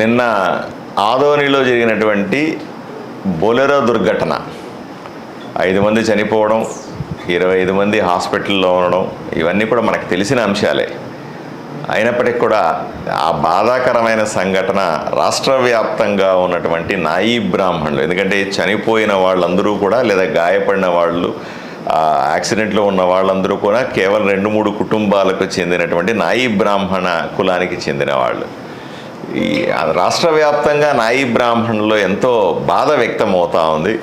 నిన్న ఆదోనిలో జరిగినటువంటి బొలెరో దుర్ఘటన. ఐదు మంది చనిపోవడం ఇరవై ఐదు మంది హాస్పిటల్లో ఉండడం ఇవన్నీ కూడా మనకు తెలిసిన అంశాలే. అయినప్పటికీ కూడా ఆ బాధాకరమైన సంఘటన రాష్ట్ర వ్యాప్తంగా ఉన్నటువంటి నాయీ బ్రాహ్మణులు ఎందుకంటే చనిపోయిన వాళ్ళందరూ కూడా లేదా గాయపడిన వాళ్ళు యాక్సిడెంట్లో ఉన్న వాళ్ళందరూ కూడా కేవలం రెండు మూడు కుటుంబాలకు చెందినటువంటి నాయీ బ్రాహ్మణ కులానికి చెందిన వాళ్ళు. ఈ రాష్ట్ర వ్యాప్తంగా నాయి బ్రాహ్మణుల్లో ఎంతో బాధ వ్యక్తం అవుతూ ఉంది.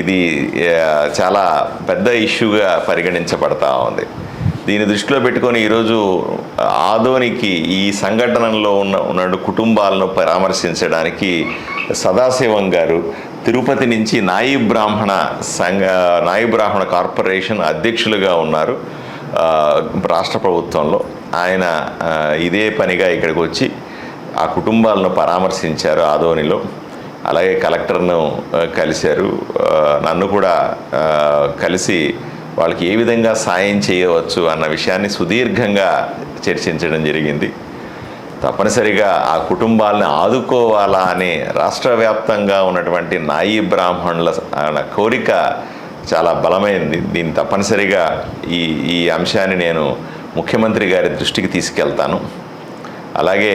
ఇది చాలా పెద్ద ఇష్యూగా పరిగణించబడతా ఉంది. దీన్ని దృష్టిలో పెట్టుకొని ఈరోజు ఆదోనికి ఈ సంఘటనలో ఉన్న ఉన్న కుటుంబాలను పరామర్శించడానికి సదాశివం గారు తిరుపతి నుంచి నాయి బ్రాహ్మణ సంఘ నాయి బ్రాహ్మణ కార్పొరేషన్ అధ్యక్షులుగా ఉన్నారు. రాష్ట్ర ప్రభుత్వంలో. ఆయన ఇదే పనిగా ఇక్కడికి వచ్చి ఆ కుటుంబాలను పరామర్శించారు ఆదోనిలో. అలాగే కలెక్టర్ను కలిశారు. నన్ను కూడా కలిసి వాళ్ళకి ఏ విధంగా సాయం చేయవచ్చు అన్న విషయాన్ని సుదీర్ఘంగా చర్చించడం జరిగింది. తప్పనిసరిగా ఆ కుటుంబాలను ఆదుకోవాలా అనే రాష్ట్ర వ్యాప్తంగా ఉన్నటువంటి నాయీ బ్రాహ్మణుల కోరిక చాలా బలమైంది. దీన్ని తప్పనిసరిగా ఈ ఈ అంశాన్ని నేను ముఖ్యమంత్రి గారి దృష్టికి తీసుకెళ్తాను. అలాగే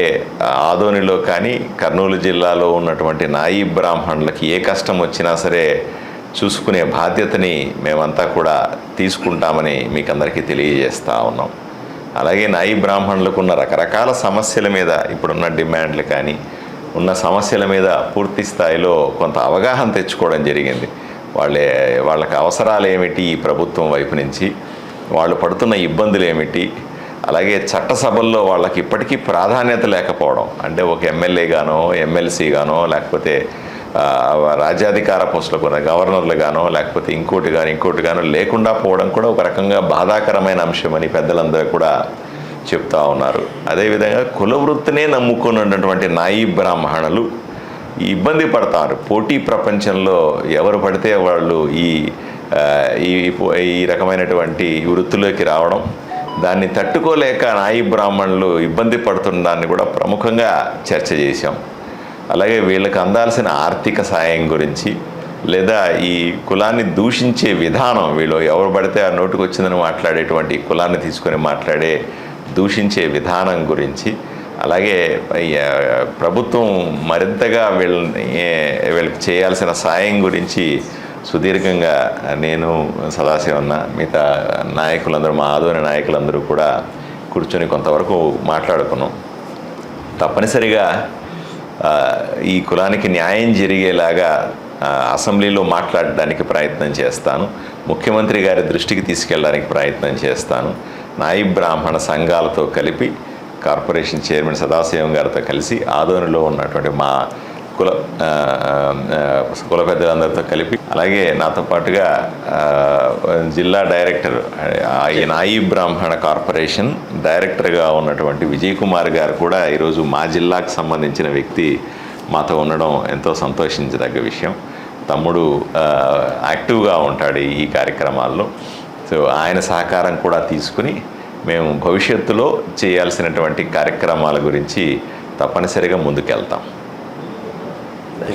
ఆదోనిలో కానీ కర్నూలు జిల్లాలో ఉన్నటువంటి నాయి బ్రాహ్మణులకి ఏ కష్టం వచ్చినా సరే చూసుకునే బాధ్యతని మేమంతా కూడా తీసుకుంటామని మీకు అందరికీ తెలియజేస్తూ ఉన్నాం. అలాగే నాయి బ్రాహ్మణులకు ఉన్న రకరకాల సమస్యల మీద ఇప్పుడున్న డిమాండ్లు కానీ ఉన్న సమస్యల మీద పూర్తి స్థాయిలో కొంత అవగాహన తెచ్చుకోవడం జరిగింది. వాళ్ళే వాళ్ళకి అవసరాలు ఏమిటి ఈ ప్రభుత్వం వైపు నుంచి? వాళ్ళు పడుతున్న ఇబ్బందులు ఏమిటి అలాగే చట్టసభల్లో వాళ్ళకి ఇప్పటికీ ప్రాధాన్యత లేకపోవడం అంటే ఒక ఎమ్మెల్యేగానో ఎమ్మెల్సీగానో లేకపోతే రాజ్యాధికార పోస్టులకు ఉన్న లేకపోతే ఇంకోటి కానీ ఇంకోటి గానో లేకుండా పోవడం కూడా ఒక రకంగా బాధాకరమైన అంశమని పెద్దలందరూ కూడా చెప్తా ఉన్నారు. అదేవిధంగా కుల వృత్తినే నమ్ముకున్నటువంటి నాయీ బ్రాహ్మణులు ఇబ్బంది పడతారు. పోటీ ప్రపంచంలో ఎవరు పడితే వాళ్ళు ఈ ఈ ఈ రకమైనటువంటి వృత్తిలోకి రావడం దాన్ని తట్టుకోలేక నాయి బ్రాహ్మణులు ఇబ్బంది పడుతుండాన్ని కూడా ప్రముఖంగా చర్చ చేశాం. అలాగే వీళ్ళకి అందాల్సిన ఆర్థిక సాయం గురించి లేదా ఈ కులాన్ని దూషించే విధానం వీళ్ళు ఎవరు పడితే ఆ నోటుకు వచ్చిందని మాట్లాడేటువంటి కులాన్ని తీసుకొని మాట్లాడే దూషించే విధానం గురించి అలాగే ప్రభుత్వం మరింతగా వీళ్ళని వీళ్ళకి చేయాల్సిన సాయం గురించి సుదీర్ఘంగా నేను సదాశివన్న మిగతా నాయకులందరూ మా ఆదోని నాయకులందరూ కూడా కూర్చొని కొంతవరకు మాట్లాడుకున్నాం. తప్పనిసరిగా ఈ కులానికి న్యాయం జరిగేలాగా అసెంబ్లీలో మాట్లాడడానికి ప్రయత్నం చేస్తాను. ముఖ్యమంత్రి గారి దృష్టికి తీసుకెళ్ళడానికి ప్రయత్నం చేస్తాను. నాయి బ్రాహ్మణ సంఘాలతో కలిపి కార్పొరేషన్ చైర్మన్ సదాశివం గారితో కలిసి ఆదోనిలో ఉన్నటువంటి మా కుల కుల పెద్దలందరితో కలిపి అలాగే నాతో పాటుగా జిల్లా డైరెక్టర్ ఆయన ఈ నాయి బ్రాహ్మణ కార్పొరేషన్ డైరెక్టర్గా ఉన్నటువంటి విజయ్ కుమార్ గారు కూడా ఈరోజు మా జిల్లాకు సంబంధించిన వ్యక్తి. మాతో ఉండడం ఎంతో సంతోషించదగ్గ విషయం. తమ్ముడు యాక్టివ్గా ఉంటాడు ఈ కార్యక్రమాల్లో. సో ఆయన సహకారం కూడా తీసుకుని మేము భవిష్యత్తులో చేయాల్సినటువంటి కార్యక్రమాల గురించి తప్పనిసరిగా ముందుకెళ్తాం.